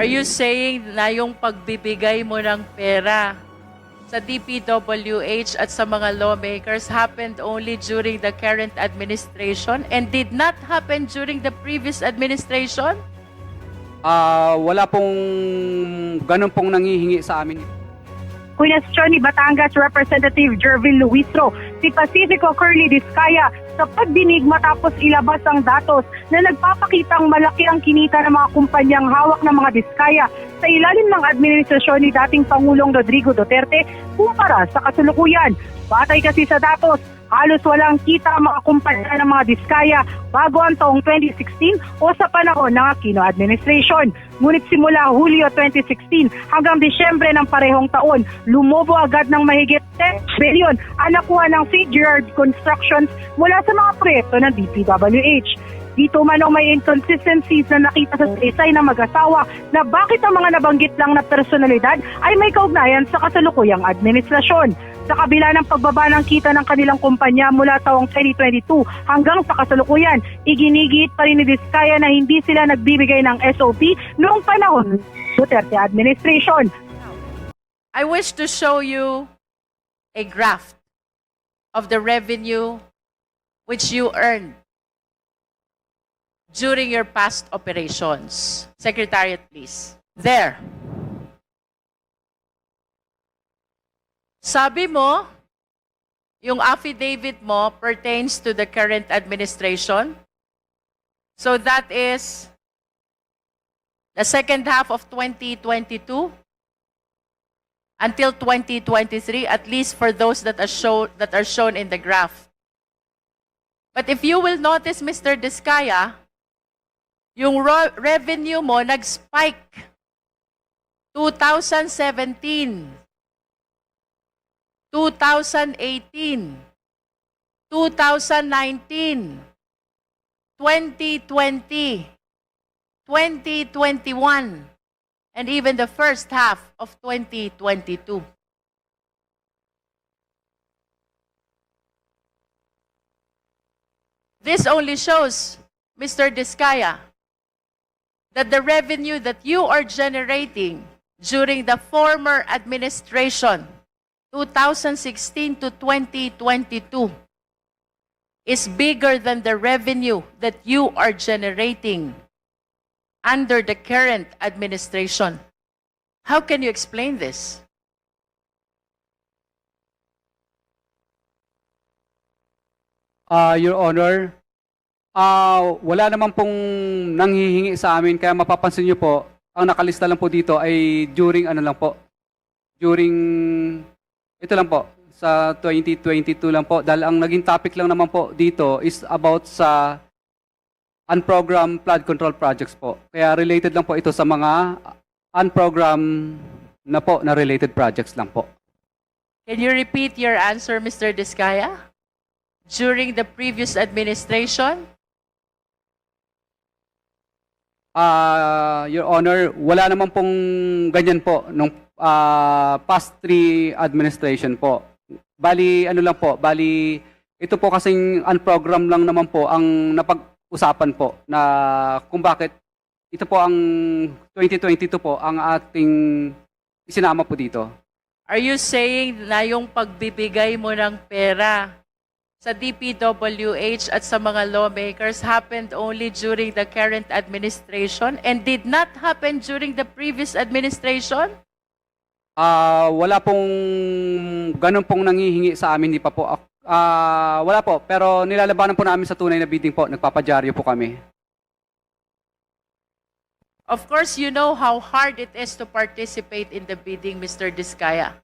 Are you saying na yung pagbibigay mo ng pera sa DPWH at sa mga lawmakers happened only during the current administration and did not happen during the previous administration? Ah, wala pong ganun pong nangihingi sa amin. Question ni Batangas Representative Jervin Luistro si Pacifico Curly Discaya sa pagdinig matapos ilabas ang datos na nagpapakitang malaki ang kinita ng mga kumpanyang hawak ng mga Discaya sa ilalim ng administrasyon ni dating Pangulong Rodrigo Duterte kumpara sa kasalukuyan. Batay kasi sa datos, halos walang kita ang mga kumpanya ng mga Diskaya bago ang taong 2016 o sa panahon ng Aquino administration. Ngunit simula Hulyo 2016 hanggang Disyembre ng parehong taon, lumobo agad ng mahigit 10 billion ang nakuha ng St. Constructions mula sa mga proyekto ng DPWH. Dito man may inconsistencies na nakita sa isay ng mag-asawa na bakit ang mga nabanggit lang na personalidad ay may kaugnayan sa kasalukuyang administrasyon. Sa kabila ng pagbaba ng kita ng kanilang kumpanya mula taong 2022 hanggang sa kasalukuyan, iginigit pa rin ni Vizcaya na hindi sila nagbibigay ng SOP noong panahon Duterte administration. I wish to show you a graph of the revenue which you earned during your past operations. Secretariat, please. There. Sabi mo, yung affidavit mo pertains to the current administration. So that is the second half of 2022 until 2023, at least for those that are, show, that are shown in the graph. But if you will notice, Mr. Diskaya, yung revenue mo nag-spike 2017, 2018, 2019, 2020, 2021, and even the first half of 2022. This only shows, Mr. Diskaya, that the revenue that you are generating during the former administration, 2016 to 2022, is bigger than the revenue that you are generating under the current administration. How can you explain this? Ah, Your Honor, ah, wala naman pong nanghihingi sa amin kaya mapapansin niyo po, ang nakalista lang po dito ay during ano lang po. During ito lang po sa 2022 lang po dahil ang naging topic lang naman po dito is about sa unprogrammed flood control projects po. Kaya related lang po ito sa mga unprogrammed na po na related projects lang po. Can you repeat your answer, Mr. Diskaya? During the previous administration, Ah, Your Honor, wala naman pong ganyan po nung ah, past three administration po. Bali, ano lang po, bali, ito po kasing unprogram lang naman po ang napag-usapan po na kung bakit ito po ang 2022 po ang ating isinama po dito. are you saying na yung pagbibigay mo ng pera sa DPWH at sa mga lawmakers happened only during the current administration and did not happen during the previous administration? Ah, wala pong ganun pong nangihingi sa amin, di pa po. Ah, wala po, pero nilalabanan po namin sa tunay na bidding po. Nagpapadyaryo po kami. Of course, you know how hard it is to participate in the bidding, Mr. Diskaya.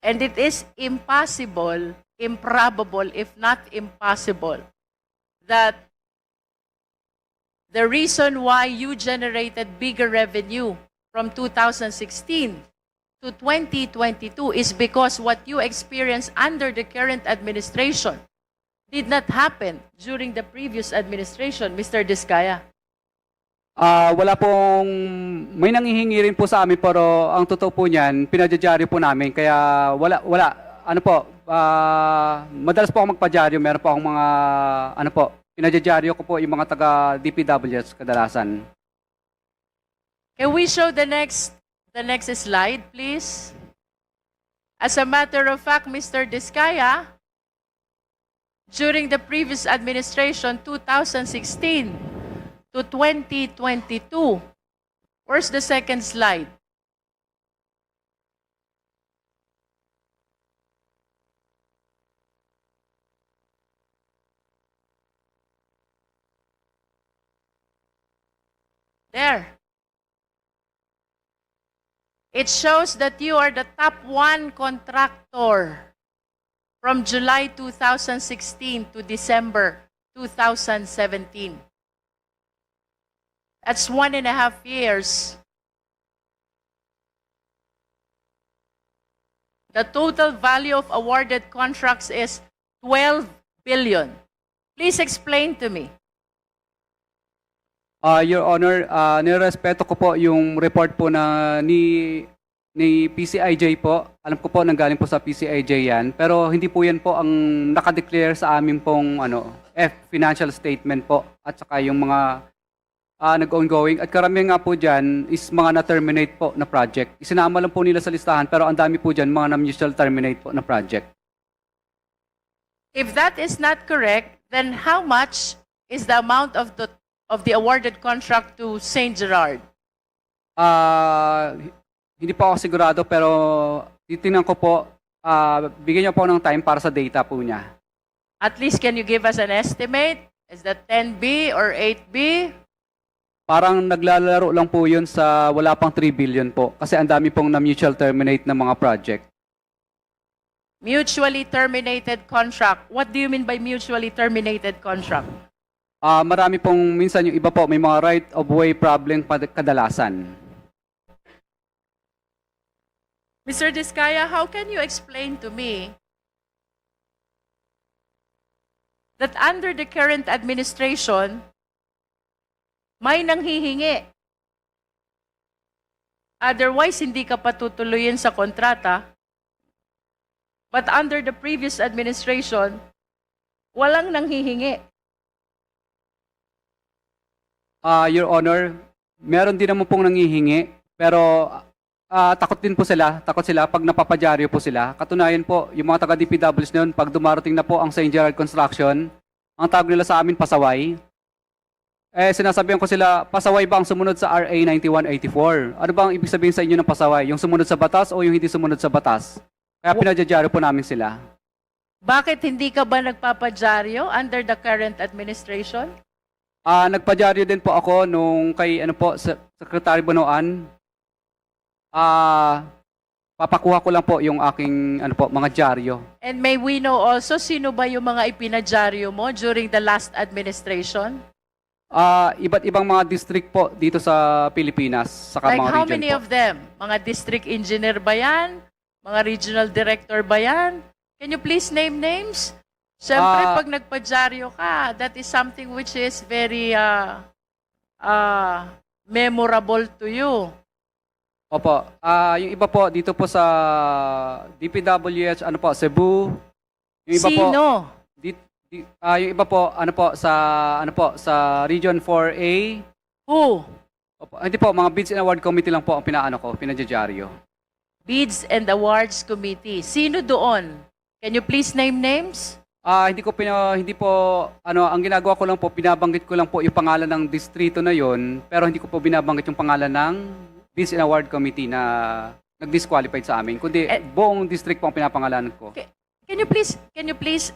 And it is impossible, improbable, if not impossible, that the reason why you generated bigger revenue from 2016 to 2022 is because what you experienced under the current administration did not happen during the previous administration, Mr. Diskaya. Ah, wala pong may nangihingi rin po sa amin pero ang totoo po niyan, pinadyaryo po namin kaya wala wala ano po, ah, madalas po ako magpadyaryo, meron po akong mga ano po, pinadyaryo ko po yung mga taga DPWS kadalasan. Can we show the next the next slide, please? As a matter of fact, Mr. Diskaya, during the previous administration, 2016 to 2022, where's the second slide? There. It shows that you are the top one contractor from July 2016 to December 2017. That's one and a half years. The total value of awarded contracts is 12 billion. Please explain to me. Ah, Your Honor, uh, nirespeto ko po yung report po na ni ni PCIJ po. Alam ko po nanggaling po sa PCIJ yan, pero hindi po yan po ang nakadeclare sa amin pong ano, F financial statement po at saka yung mga ah, nag-ongoing at karamihan nga po dyan is mga na-terminate po na project. Isinama lang po nila sa listahan pero ang dami po dyan mga na-mutual terminate po na project. If that is not correct, then how much is the amount of the of the awarded contract to St. Gerard? Ah, hindi po ako sigurado pero titingnan ko po, ah, bigyan niyo po ng time para sa data po niya. At least can you give us an estimate? Is that 10B or 8B? Parang naglalaro lang po yun sa wala pang 3 billion po kasi ang dami pong na mutual terminate ng mga project. Mutually terminated contract. What do you mean by mutually terminated contract? Ah, marami pong minsan yung iba po may mga right of way problem kadalasan. Mr. Diskaya, how can you explain to me that under the current administration, may nanghihingi? Otherwise, hindi ka patutuloyin sa kontrata. But under the previous administration, walang nanghihingi. Ah, Your Honor, meron din naman pong nangihingi pero ah, takot din po sila, takot sila pag napapadyaryo po sila. Katunayan po, yung mga taga DPWs noon, pag dumarating na po ang St. Gerard Construction, ang tawag nila sa amin pasaway. Eh, sinasabihan ko sila, pasaway ba ang sumunod sa RA 9184? Ano ba ang ibig sabihin sa inyo ng pasaway? Yung sumunod sa batas o yung hindi sumunod sa batas? Kaya pinadyaryo po namin sila. Bakit hindi ka ba nagpapadyaryo under the current administration? Ah, nagpadyaryo din po ako nung kay ano po Secretary Bonoan. Ah, papakuha ko lang po yung aking ano po mga dyaryo. And may we know also sino ba yung mga ipinadyaryo mo during the last administration? Ah, iba't ibang mga district po dito sa Pilipinas, saka like mga how region many po. of them? Mga district engineer ba yan? Mga regional director ba yan? Can you please name names? Siyempre, Ah. pag nagpadyaryo ka, that is something which is very uh, uh, memorable to you. Opo. Ah, yung iba po dito po sa DPWH ano po, Cebu. Yung iba po Sino? di, di, ah, yung iba po ano po sa ano po sa Region 4A. Who? Opo, hindi po mga bids and award committee lang po ang pinaano ko, pinadyaryo. Bids and Awards Committee. Sino doon? Can you please name names? Ah, hindi ko pina, hindi po ano, ang ginagawa ko lang po binabanggit ko lang po yung pangalan ng distrito na yon, pero hindi ko po binabanggit yung pangalan ng Bids and Award Committee na nag-disqualified sa amin, kundi Eh, buong district po ang pinapangalanan ko. Can you please, can you please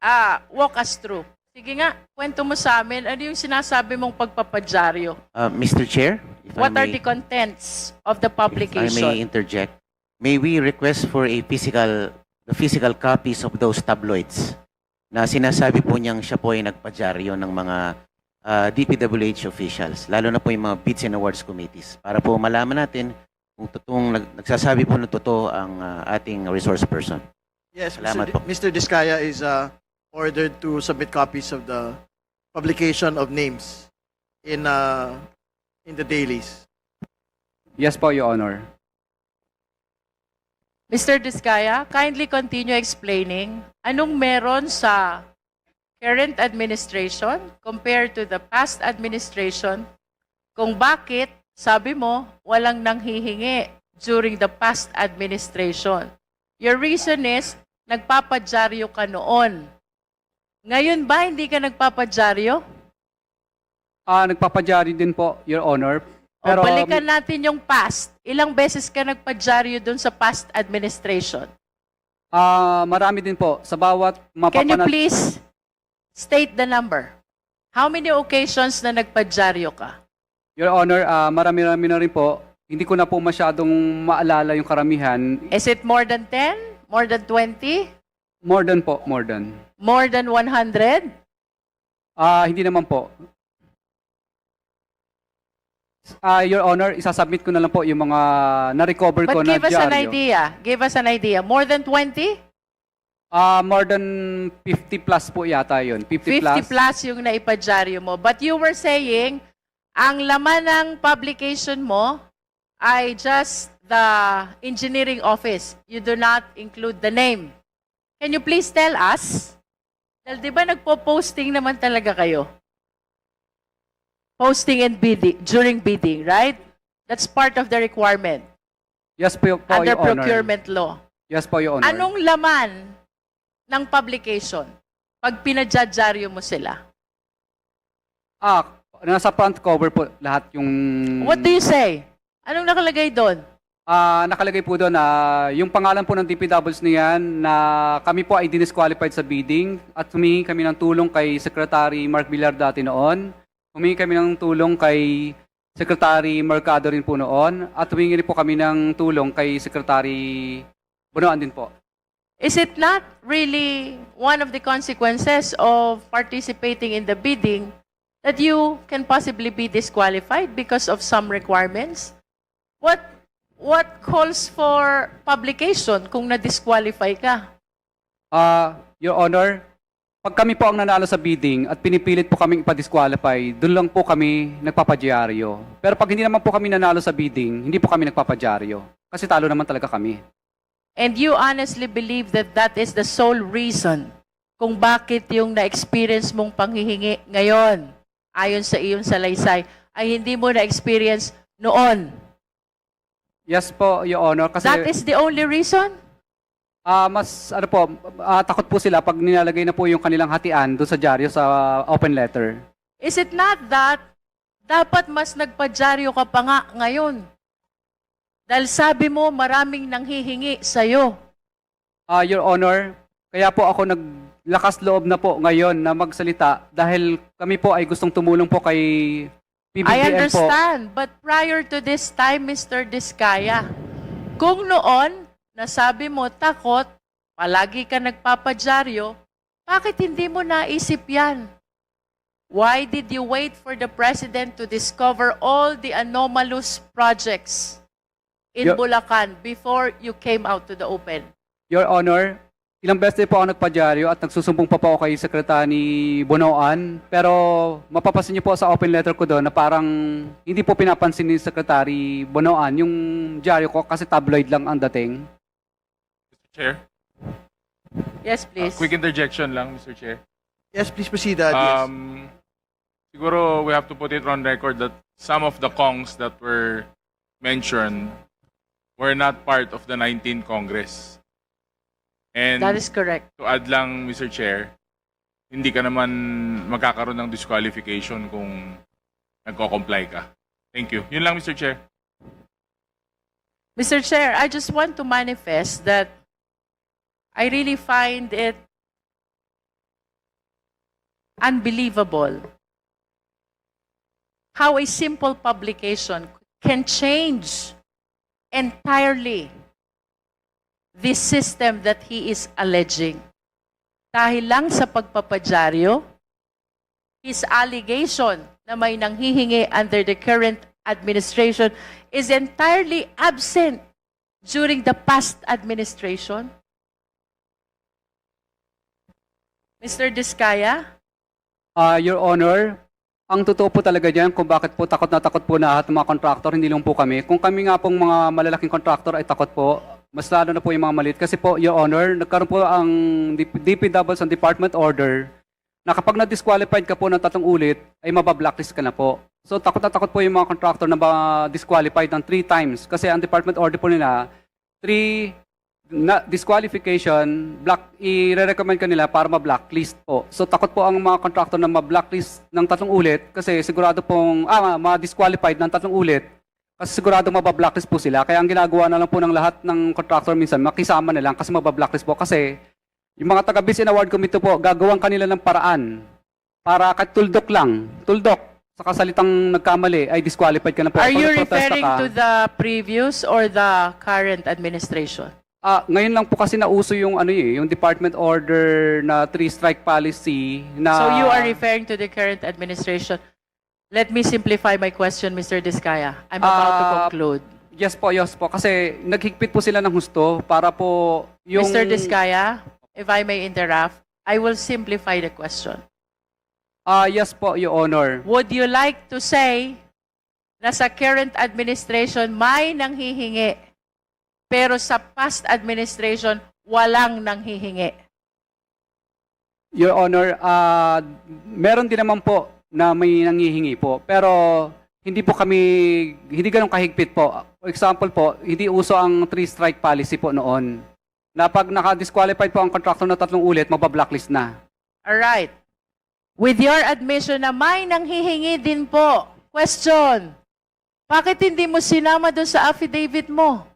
ah walk us through? Sige nga, kwento mo sa amin, ano yung sinasabi mong pagpapadyaryo? Uh, Mr. Chair, if What I are may, the contents of the if I may publication? interject, may we request for a physical, the physical copies of those tabloids na sinasabi po niyang siya po ay nagpadyaryo ng mga uh, DPWH officials, lalo na po yung mga bids and awards committees, para po malaman natin kung totoong nag, nagsasabi po ng totoo ang uh, ating resource person. Yes, Salamat Mr. po. Mr. Diskaya is uh, ordered to submit copies of the publication of names in uh, in the dailies. Yes po, Your Honor. Mr. Diskaya, kindly continue explaining anong meron sa current administration compared to the past administration kung bakit sabi mo, walang nanghihingi during the past administration. Your reason is, nagpapadyaryo ka noon. Ngayon ba hindi ka nagpapadyaryo? Ah, nagpapadyari din po, Your Honor. O balikan natin yung past. Ilang beses ka nagpadyaryo dun sa past administration? Ah, marami din po. Sa bawat Can you mapapanat... please state the number? How many occasions na nagpadyaryo ka? Your Honor, ah, marami-rami na rin po. Hindi ko na po masyadong maalala yung karamihan. Is it more than 10? More than 20? More than po, more than. More than 100? Ah, hindi naman po. Ah, Your Honor, isasubmit ko na lang po yung mga na-recover ko But na give us an idea. Give us an idea. More than 20? Ah, more than 50 plus po yata yun. 50, 50 plus yung naipadyaryo mo. But you were saying, ang laman ng publication mo ay just the engineering office. You do not include the name. Can you please tell us? Dahil di ba nagpo-posting naman talaga kayo? Posting and bidding, during bidding, right? That's part of the requirement Yes po, po under Your Honor. procurement law. Yes po, Your Honor. Anong laman ng publication pag pinadyaryo mo sila? Ah, nasa front cover po lahat yung... What do you say? Anong nakalagay doon? Ah, nakalagay po doon na yung pangalan po ng DPWs niyan na kami po ay disqualified sa bidding at humingi kami ng tulong kay Secretary Mark Villar dati noon. Humingi kami ng tulong kay Secretary Mercado rin po noon at humingi rin po kami ng tulong kay Secretary Bonoan din po. Is it not really one of the consequences of participating in the bidding that you can possibly be disqualified because of some requirements? What what calls for publication kung na-disqualify ka? Ah, Your Honor, pag kami po ang nanalo sa bidding at pinipilit po kaming ipa-disqualify, doon lang po kami nagpapadyaryo. Pero pag hindi naman po kami nanalo sa bidding, hindi po kami nagpapadyaryo. Kasi talo naman talaga kami. And you honestly believe that that is the sole reason kung bakit yung na-experience mong panghihingi ngayon, ayon sa iyong salaysay, ay hindi mo na-experience noon. Yes po, Your Honor. Kasi That is the only reason? Ah, mas ano po, ah, takot po sila pag nilalagay na po yung kanilang hatian doon sa dyaryo sa open letter. Is it not that dapat mas nagpadyaryo ka pa nga ngayon? Dahil sabi mo maraming nanghihingi sa'yo. Ah, Your Honor, kaya po ako naglakas loob na po ngayon na magsalita dahil kami po ay gustong tumulong po kay PBBM I po. understand. But prior to this time, Mr. Diskaya, kung noon, nasabi mo takot, palagi ka nagpapadyaryo, bakit hindi mo naisip yan? Why did you wait for the President to discover all the anomalous projects in Yo- Bulacan before you came out to the open? Your Honor, ilang beses po ako nagpadyaryo at nagsusumbong pa po ako kay Secretary Bonoan. Pero mapapasin niyo po sa open letter ko doon na parang hindi po pinapansin ni Secretary Bonoan yung dyaryo ko kasi tabloid lang ang dating. Chair, Yes, uh, please. quick interjection lang, Mr. Chair. Yes, please proceed, uh. Um, siguro we have to put it on record that some of the Kongs that were mentioned were not part of the 19 Congress. And That is correct. to add lang, Mr. Chair, hindi ka naman magkakaroon ng disqualification kung nagko-comply ka. Thank you. Yun lang, Mr. Chair. Mr. Chair, I just want to manifest that I really find it unbelievable how a simple publication can change entirely this system that he is alleging. Dahil lang sa pagpapadyaryo, his allegation na may nanghihingi under the current administration is entirely absent during the past administration? Mr. Diskaya? Ah, Your Honor, ang totoo po talaga diyan kung bakit po takot na takot po na lahat ng mga contractor, hindi lang po kami. Kung kami nga pong mga malalaking contractor ay takot po, mas lalo na po yung mga maliit. Kasi po, Your Honor, nagkaroon po ang DPW sa Department Order na kapag na-disqualified ka po ng tatlong ulit, ay mabablacklist ka na po. So takot na takot po yung mga contractor na ma-disqualified ng three times. Kasi ang department order po nila, three na disqualification, black, i-recommend ka nila para ma-blacklist po. So takot po ang mga contractor na ma-blacklist ng tatlong ulit kasi sigurado pong, ah, ma-disqualified ng tatlong ulit kasi sigurado mabablacklist po sila. Kaya ang ginagawa na lang po ng lahat ng contractor minsan, makisama na lang kasi mabablacklist po. Kasi yung mga taga-Biz and Award Committee po, gagawang kanila ng paraan para kahit tuldok lang, tuldok, sa kasalitang nagkamali, ay disqualified ka na po. Are you referring ka- to the previous or the current administration? Ah, ngayon lang po kasi nauso yung ano eh, yung department order na three strike policy na So you are referring to the current administration. Let me simplify my question, Mr. Diskaya. I'm about to Ah, conclude. Yes po, yes po kasi naghigpit po sila ng husto para po yung Mr. Diskaya, if I may interrupt, I will simplify the question. Ah, yes po, your honor. Would you like to say na sa current administration may nanghihingi, pero sa past administration walang nanghihingi? Your honor, ah meron din naman po na may nangihingi po, pero hindi po kami hindi ganun kahigpit po. For example po, hindi uso ang three strike policy po noon. Na pag naka-disqualified po ang contractor na tatlong ulit, mabablacklist na. Alright. With your admission na may nanghihingi din po, question, bakit hindi mo sinama doon sa affidavit mo?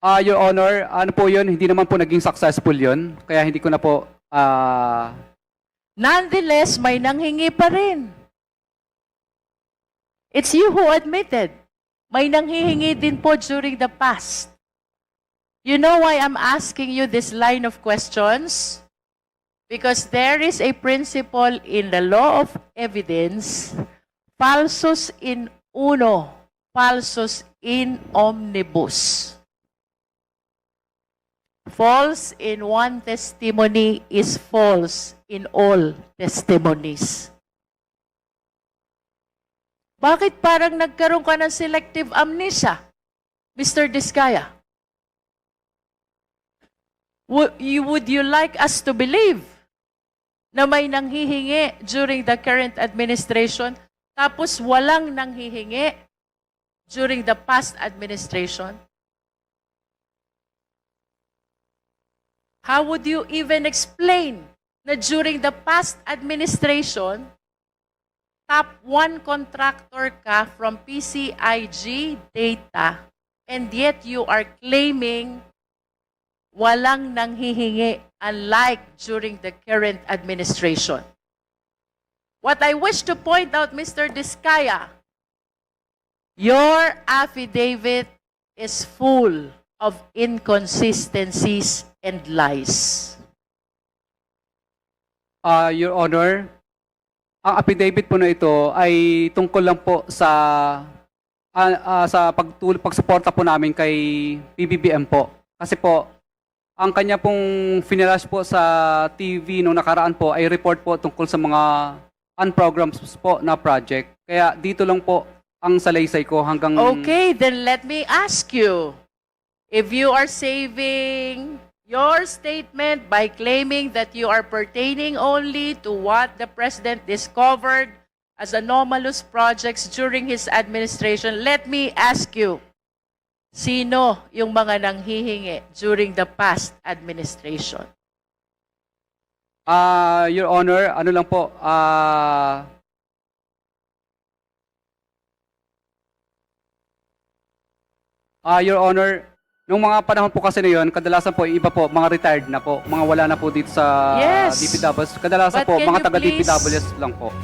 Ah, Your Honor, ano po yun? Hindi naman po naging successful yun. Kaya hindi ko na po, ah, Nonetheless, may nanghingi pa rin. It's you who admitted. May nanghihingi din po during the past. You know why I'm asking you this line of questions? Because there is a principle in the law of evidence, falsus in uno, falsus in omnibus. False in one testimony is false in all testimonies. Bakit parang nagkaroon ka ng selective amnesia, Mr. Diskaya? Would you, would you like us to believe na may nanghihingi during the current administration tapos walang nanghihingi during the past administration? How would you even explain na during the past administration, top one contractor ka from PCIG data and yet you are claiming walang nanghihingi unlike during the current administration. What I wish to point out, Mr. Diskaya, your affidavit is full of inconsistencies and lies. ah, Your Honor, ang affidavit po na ito ay tungkol lang po sa ah, ah, sa pagtul pagsuporta po namin kay PBBM po. Kasi po, ang kanya pong finalash po sa TV nung nakaraan po ay report po tungkol sa mga unprograms po na project. Kaya dito lang po ang salaysay ko hanggang... Okay, then let me ask you. If you are saving your statement by claiming that you are pertaining only to what the President discovered as anomalous projects during his administration, let me ask you, sino yung mga nanghihingi during the past administration? Ah, Your Honor, ano lang po, ah... Ah, Your Honor, nung mga panahon po kasi na yun, kadalasan po, iba po, mga retired na po, mga wala na po dito sa Yes. DPWs. Kadalasan But po, can mga you taga please- DPWs lang po.